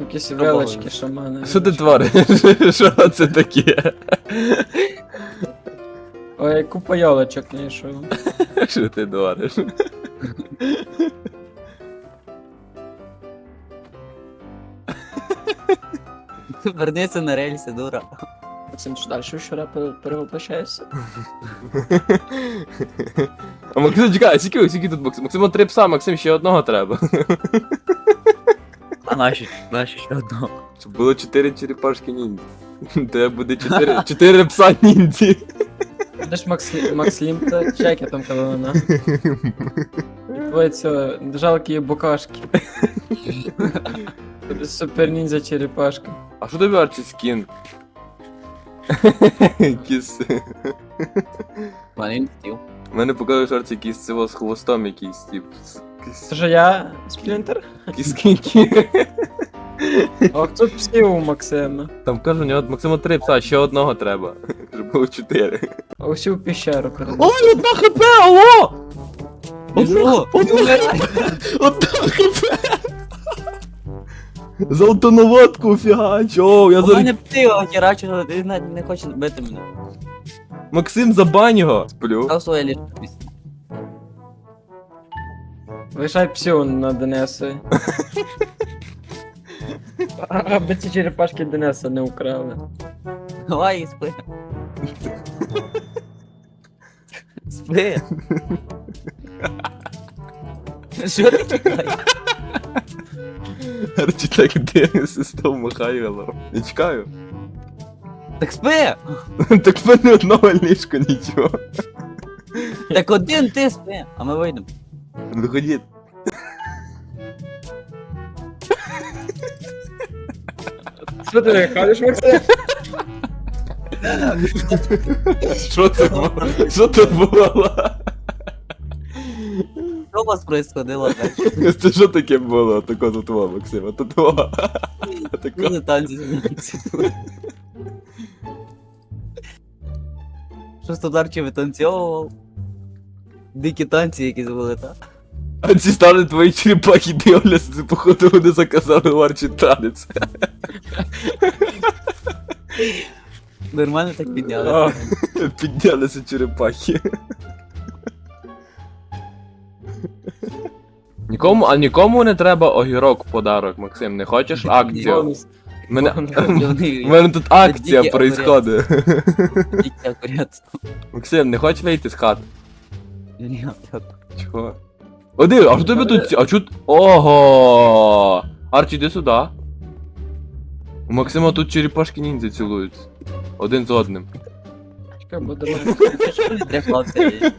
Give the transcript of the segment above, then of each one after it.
Якісь велички шамани. Що ти твориш? Що це таке? Ой, купа ялочок знайшов. Що ти твориш? Вернися на рельси, дура. Цим що далі вчора перевоплощаєшся? А Максим, чекай, скільки, скільки тут Максим? Максиму три пса, Максим ще одного треба. Наші, наші ще одного. Щоб було чотири черепашки ніндзі. Тебе буде чотири, чотири пса ніндзі. Де ж Макс, Макс Лім та чеки там. І твої цього жалкі букашки. Супер ніндзя черепашка. А що тобі Арчі скін? Якийсь... Мене стів. У мене показує що Арчі якийсь цього з хвостом якийсь, тип. з- якийсь- Це ж я, Сплінтер? Скінки. А хто псів у Максима? Там кажу, у нього Максиму три пса, ще одного треба. Щоб було чотири. А усю піщеру передав. Ой, одна хп, алло! Біжу! Одна хп! За автонаводку фігач, о, я У мене ти навіть не хочеш бити мене. Максим, забань його! Сплю. Став своє ліжко після. Лишай псю на Денеси. Аби ці черепашки Денеса не украли. Давай і спи. Спи. Що ти чекаєш? Арчі так дивиться, став махає голову. Я чекаю. Так спи! Так в мене одного ліжка, нічого. Так один ти спи, а ми вийдемо. Виходіть. Що ти виходиш, Максим? Це було? Що це було? Що у вас происходило далі? Це що таке було? Тако тут во, Максим, а тут во. Тако. Дуже танці змінюються. Щось тут Арчі витанцьовував. Дикі танці якісь були, так? А ці стали твої черепахи дивляться, це походу вони заказали у Арчі танець. Нормально так піднялися. Піднялися черепахи. Нікому, а нікому не треба огірок в подарок, Максим. Не хочеш акцію? Бонус. Мене, Вони у мене тут акція Тільки происходить. Дітя курець. Максим, не хочеш вийти з хати? Ні, так. Чого? О, диви, а що тебе тут? А чут. Ого! Арчі, іди сюди. У Максима тут черепашки ніндзя цілуються. Один з одним. Чекай, є?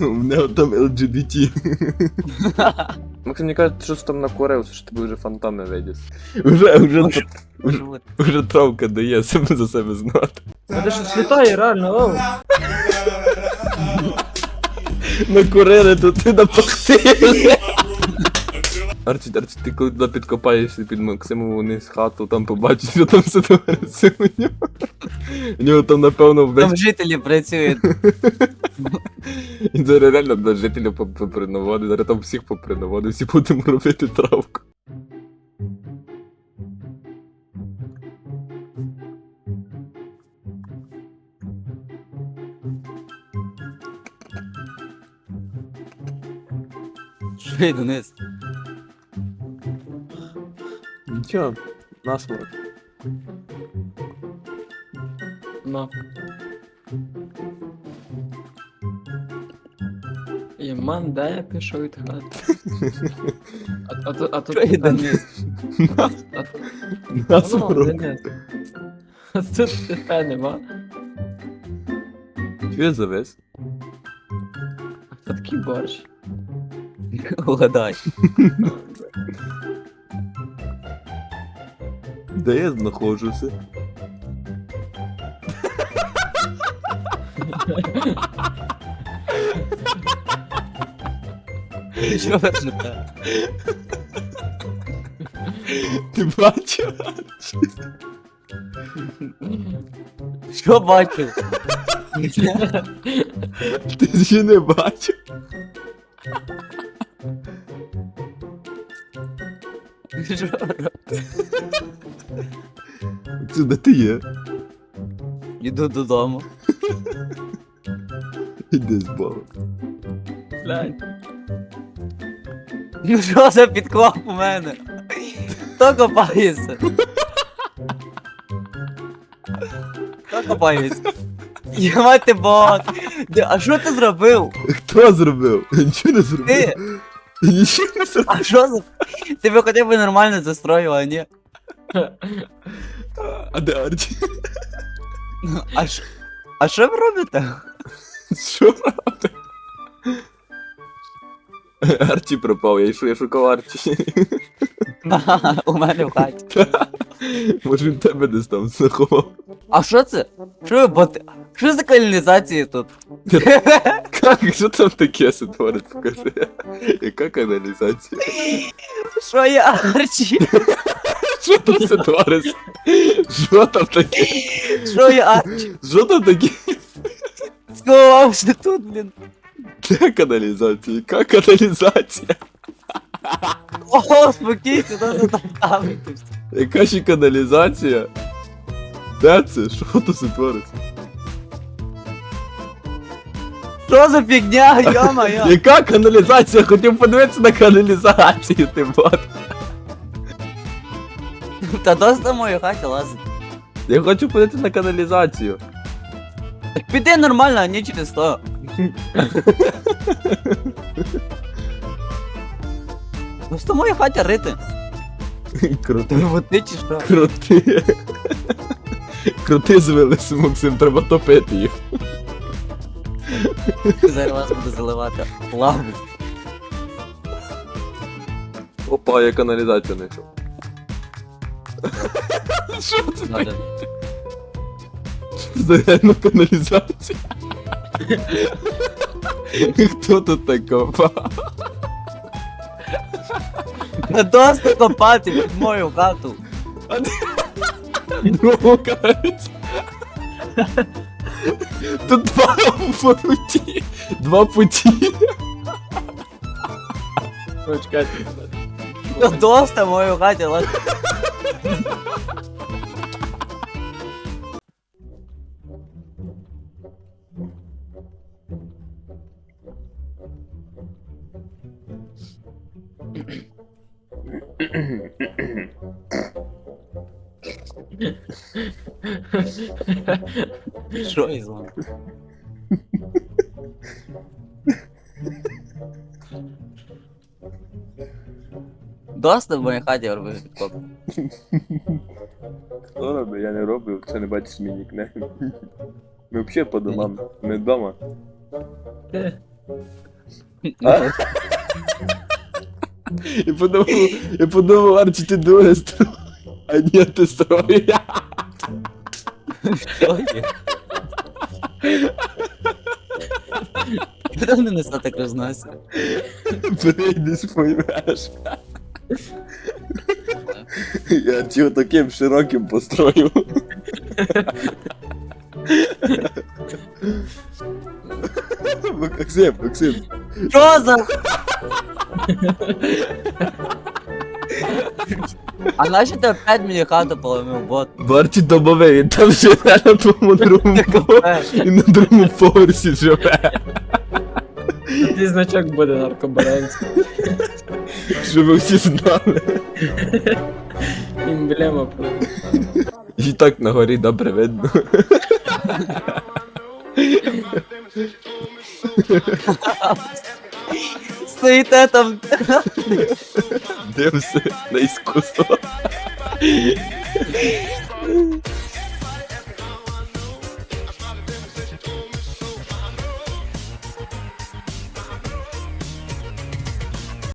У мене там LGBT. Максим, мені кажуть, що там накурився, що тобі вже фантоми вийдеш. Може, вже, бути. вже травка дає себе за себе знати. Це щось літає, реально, оу. Накурили, тут ти напахтили. Арчі, Арчі, ти коли туди підкопаєшся під Максимову вниз хату, там побачиш, що там все у нього. У нього там, напевно, Там весь жителі працюють. Зараз реально до жителів попринаводить, зараз там всіх попринаводить, всі будемо робити травку. Йду вниз? Нічого, насморк. На. Іман, де я пішов від хати? А, а, тут- а тут... Що йду вниз? А тут... Ну, Насморк. Денис. А тут тебе нема. Що я завис? А хто такий борщ? Угадай. Де я знаходжуся? Ви? Ти бачив? Що бачив? Ти ще не бачив? Це де ти є? Іду додому. Іди з. Блядь. Ну що за підклав у мене? Хто копається? Хто копається? Ємати бот! А що ти зробив? Хто зробив? Нічого не зробив. Ти? Я Нічого не зробив. А що за... Тебе хоча б нормально застроїв, а ні? А де Арчі? А що? А що ви робите? Що правда? Арчі пропав, я йшов, я шукав Арчі. Ага, У мене в хаті. Може він тебе десь там заховав. А що це? Що ви боти? Що за каналізація тут? Как? Що там таке сотворить? Покажи. Яка каналізація? Що я Арчі? Що там сотворить? Що там таке? Що я Арчі? Що там таке? Сховався тут, блін. Де каналізація? Яка каналізація? О, спокійся, то що там ставитись. Яка ще каналізація? Де це? Що то сотвориться? Що за фігня, йо-моє? Яка каналізація? Хотів подивитися на каналізацію, ти бот. Та досить на моїй хаті лазить. Я хочу подивитися на каналізацію. Так піди нормально, а не через то. Просто в моїй хаті рити. Крути. Ти вот ти чи що? Крути. Крути звелися, Максим, треба топити їх. Зараз вас буду заливати лаву. Опа, я каналізацію знайшов. Що це Надо. за реальну каналізацію? Хто тут так копав? Не досить копати під мою хату. Ну, каналізація. Тут два путі. Два путі. Ну, чекайте. Не досить в мою хаті лазить. Що із вами? Досить в моїй хаті робив підкоп. Хто робить? Я не роблю, це не бачиш мій нікнейм. Ми взагалі по домам, ми вдома. А? Я подумав, я подумав, Арчі, ти друге строй. А ні, ти строй. Що є? Куди вони нас так розносять? Прийдеш, поймеш. Я чого таким широким построю. Максим, Максим, Що за? А нащо ти опять мені хату поломив, бот? Барчі домовий, він там живе на твоєму другому поверсі. І на другому поверсі живе. Такий значок буде наркобаранський. Щоб ви всі знали. Емблема про. І так на горі добре видно. Стоїте там. Дився на іскусство.